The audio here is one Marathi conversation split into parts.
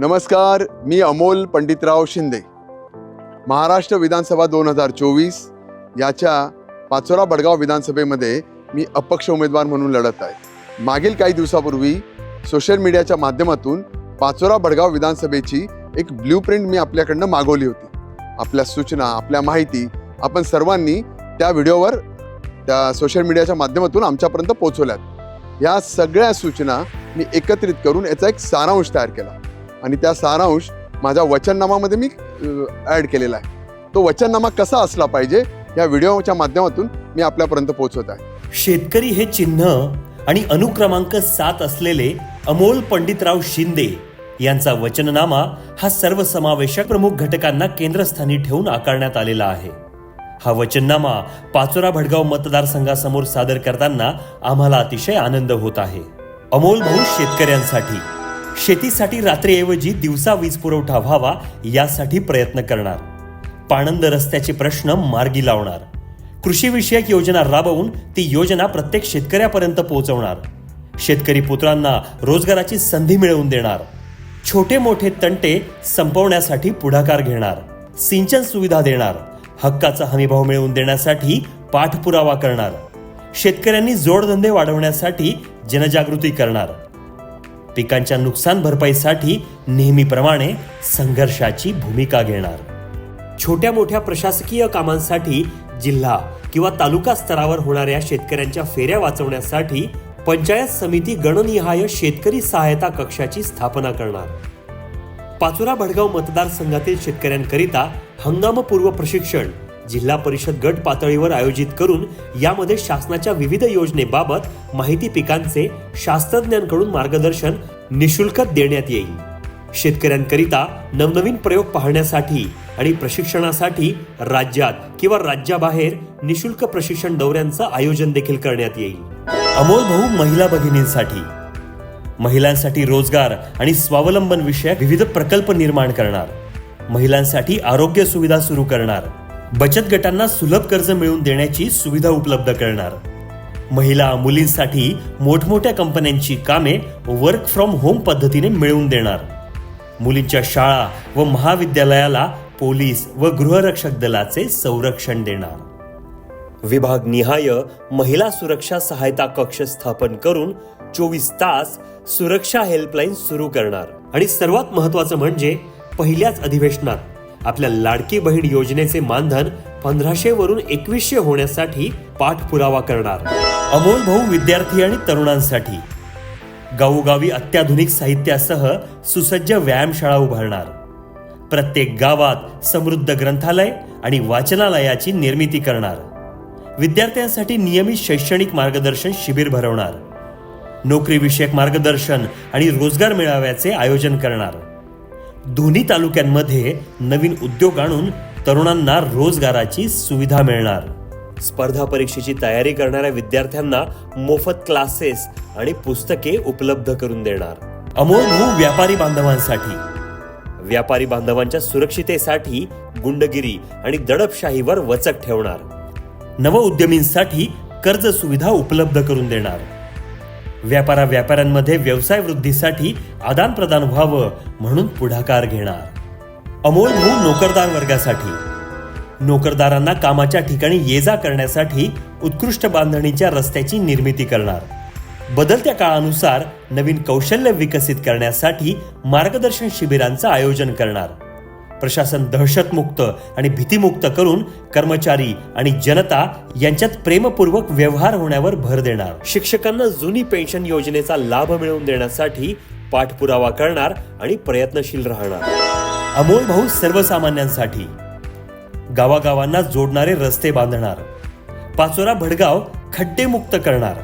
नमस्कार मी अमोल पंडितराव शिंदे. महाराष्ट्र विधानसभा दोन हजार चोवीस याच्या पाचोरा बडगाव विधानसभेमध्ये मी अपक्ष उमेदवार म्हणून लढत आहे. मागील काही दिवसापूर्वी सोशल मीडियाच्या माध्यमातून पाचोरा बडगाव विधानसभेची एक ब्ल्यू प्रिंट मी आपल्याकडनं मागवली होती. आपल्या सूचना आपल्या माहिती आपण सर्वांनी त्या व्हिडिओवर त्या सोशल मीडियाच्या माध्यमातून आमच्यापर्यंत पोहोचवल्यात. या सगळ्या सूचना मी एकत्रित करून याचा एक सारांश तयार केला. आणि त्या सारांश माझ्या वचननामामध्ये मी ॲड केलेला आहे. तो वचननामा कसा असला पाहिजे या व्हिडिओच्या माध्यमातून मी आपल्यापर्यंत पोहोचवत आहे. शेतकरी हे चिन्ह आणि अनुक्रमांक सात असलेले अमोल पंडितराव शिंदे यांचा वचननामा हा सर्वसमावेशक प्रमुख घटकांना केंद्रस्थानी ठेवून आकारण्यात आलेला आहे. हा वचननामा पाचोरा भडगाव मतदारसंघासमोर सादर करताना आम्हाला अतिशय आनंद होत आहे. अमोल भाऊ शेतकऱ्यांसाठी शेतीसाठी रात्रीऐवजी दिवसा वीज पुरवठा व्हावा यासाठी प्रयत्न करणार. पाणंद रस्त्याचे प्रश्न मार्गी लावणार. कृषीविषयक योजना राबवून ती योजना प्रत्येक शेतकऱ्यापर्यंत पोहोचवणार. शेतकरी पुत्रांना रोजगाराची संधी मिळवून देणार. छोटे मोठे तंटे संपवण्यासाठी पुढाकार घेणार. सिंचन सुविधा देणार. हक्काचा हमीभाव मिळवून देण्यासाठी पाठपुरावा करणार. शेतकऱ्यांनी जोडधंदे वाढवण्यासाठी जनजागृती करणार. पिकांच्या नुकसान भरपाईसाठी नेहमीप्रमाणे संघर्षाची भूमिका घेणार. छोट्या मोठ्या प्रशासकीय कामांसाठी जिल्हा किंवा तालुका स्तरावर होणाऱ्या शेतकऱ्यांच्या फेऱ्या वाचवण्यासाठी पंचायत समिती गणनिहाय शेतकरी सहायता कक्षाची स्थापना करणार. पाचोरा भडगाव मतदारसंघातील शेतकऱ्यांकरिता हंगामपूर्व प्रशिक्षण जिल्हा परिषद गट पातळीवर आयोजित करून यामध्ये शासनाच्या विविध योजनेबाबत माहिती पिकांचे शास्त्रज्ञांकडून मार्गदर्शन निशुल्क देण्यात येईल. शेतकऱ्यांकरिता नवनवीन प्रयोग पाहण्यासाठी आणि प्रशिक्षणासाठी राज्यात किंवा राज्याबाहेर निशुल्क प्रशिक्षण दौऱ्यांचं आयोजन देखील करण्यात येईल. अमोल भाऊ महिला भगिनींसाठी. महिलांसाठी रोजगार आणि स्वावलंबन विषयक विविध प्रकल्प निर्माण करणार. महिलांसाठी आरोग्य सुविधा सुरू करणार. बचत गटांना सुलभ कर्ज मिळवून देण्याची सुविधा उपलब्ध करणार. महिला मुलींसाठी मोठमोठ्या कंपन्यांची कामे वर्क फ्रॉम होम पद्धतीने मिळवून देणार. मुलींच्या शाळा व महाविद्यालयाला पोलीस व गृहरक्षक दलाचे संरक्षण देणार. विभाग निहाय महिला सुरक्षा सहायता कक्ष स्थापन करून चोवीस तास सुरक्षा हेल्पलाईन सुरू करणार. आणि सर्वात महत्वाचं म्हणजे पहिल्याच अधिवेशनात आपल्या लाडकी बहीण योजनेचे मानधन पंधराशे वरून एकवीसशे होण्यासाठी पाठपुरावा करणार. अमोल भाऊ विद्यार्थी आणि तरुणांसाठी. गावोगावी अत्याधुनिक साहित्यासह सुसज्ज व्यायामशाळा उभारणार. प्रत्येक गावात समृद्ध ग्रंथालय आणि वाचनालयाची निर्मिती करणार. विद्यार्थ्यांसाठी नियमित शैक्षणिक मार्गदर्शन शिबिर भरवणार. नोकरीविषयक मार्गदर्शन आणि रोजगार मेळाव्याचे आयोजन करणार. दोन्ही तालुक्यांमध्ये नवीन उद्योग आणून तरुणांना रोजगाराची सुविधा मिळणार. स्पर्धा परीक्षेची तयारी करणाऱ्या विद्यार्थ्यांना मोफत क्लासेस आणि पुस्तके उपलब्ध करून देणार. अमोल भू व्यापारी बांधवांसाठी. व्यापारी बांधवांच्या सुरक्षितेसाठी गुंडगिरी आणि दडपशाहीवर वचक ठेवणार. नवउद्यमींसाठी कर्ज सुविधा उपलब्ध करून देणार. व्यापारा व्यापाऱ्यांमध्ये व्यवसाय वृद्धीसाठी आदान प्रदान व्हावं म्हणून पुढाकार घेणार. अमोल भाऊ नोकरदार वर्गासाठी. नोकरदारांना कामाच्या ठिकाणी ये जा करण्यासाठी उत्कृष्ट बांधणीच्या रस्त्याची निर्मिती करणार. बदलत्या काळानुसार नवीन कौशल्य विकसित करण्यासाठी मार्गदर्शन शिबिरांचं आयोजन करणार. प्रशासन दहशतमुक्त आणि भीतीमुक्त करून कर्मचारी आणि जनता यांच्यात प्रेमपूर्वक व्यवहार होण्यावर भर देणार. शिक्षकांना जुनी पेन्शन योजनेचा लाभ मिळवून देण्यासाठी पाठपुरावा करणार आणि प्रयत्नशील राहणार. अमोल भाऊ सर्वसामान्यांसाठी. गावागावांना जोडणारे रस्ते बांधणार. पाचोरा भडगाव खड्डेमुक्त करणार.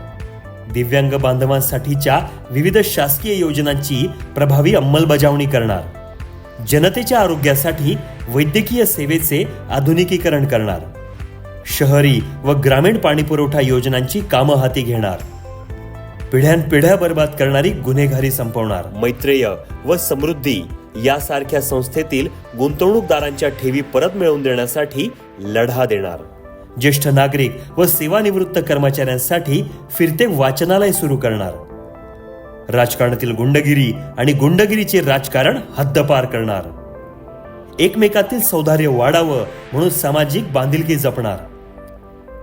दिव्यांग बांधवांसाठीच्या विविध शासकीय योजनांची प्रभावी अंमलबजावणी करणार. जनतेच्या आरोग्यासाठी वैद्यकीय सेवेचे आधुनिकीकरण करणार. शहरी व ग्रामीण पाणीपुरवठा योजनांची कामं हाती घेणार. पिढ्यानपिढ्या बर्बाद करणारी गुन्हेगारी संपवणार. मैत्रेय व समृद्धी यासारख्या संस्थेतील गुंतवणूकदारांच्या ठेवी परत मिळवून देण्यासाठी लढा देणार. ज्येष्ठ नागरिक व सेवानिवृत्त कर्मचाऱ्यांसाठी फिरते वाचनालय सुरू करणार. राजकारणातील गुंडगिरी आणि गुंडगिरीचे राजकारण हद्दपार करणार. एकमेकातील सौंदर्य वाढावं म्हणून सामाजिक बांधिलकी जपणार.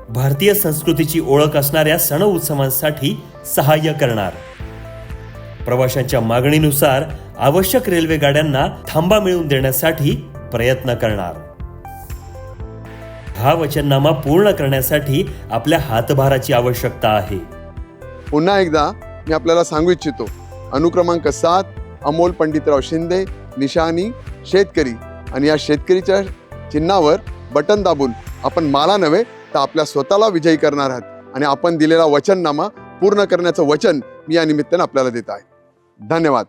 भारतीय संस्कृतीची ओळख असणाऱ्या सण उत्सवांसाठी सहाय्य करणार. प्रवाशांच्या मागणीनुसार आवश्यक रेल्वे गाड्यांना थांबा मिळवून देण्यासाठी प्रयत्न करणार. हा वचननामा पूर्ण करण्यासाठी आपल्या हातभाराची आवश्यकता आहे. पुन्हा एकदा मी आपल्याला सांगू इच्छितो. अनुक्रमांक सात अमोल पंडितराव शिंदे निशानी शेतकरी. आणि या शेतकरीच्या चिन्हावर बटन दाबून आपण मला नव्हे तर आपल्या स्वतःला विजयी करणार आहात. आणि आपण दिलेला वचननामा पूर्ण करण्याचं वचन मी या निमित्तानं आपल्याला देत आहे. धन्यवाद.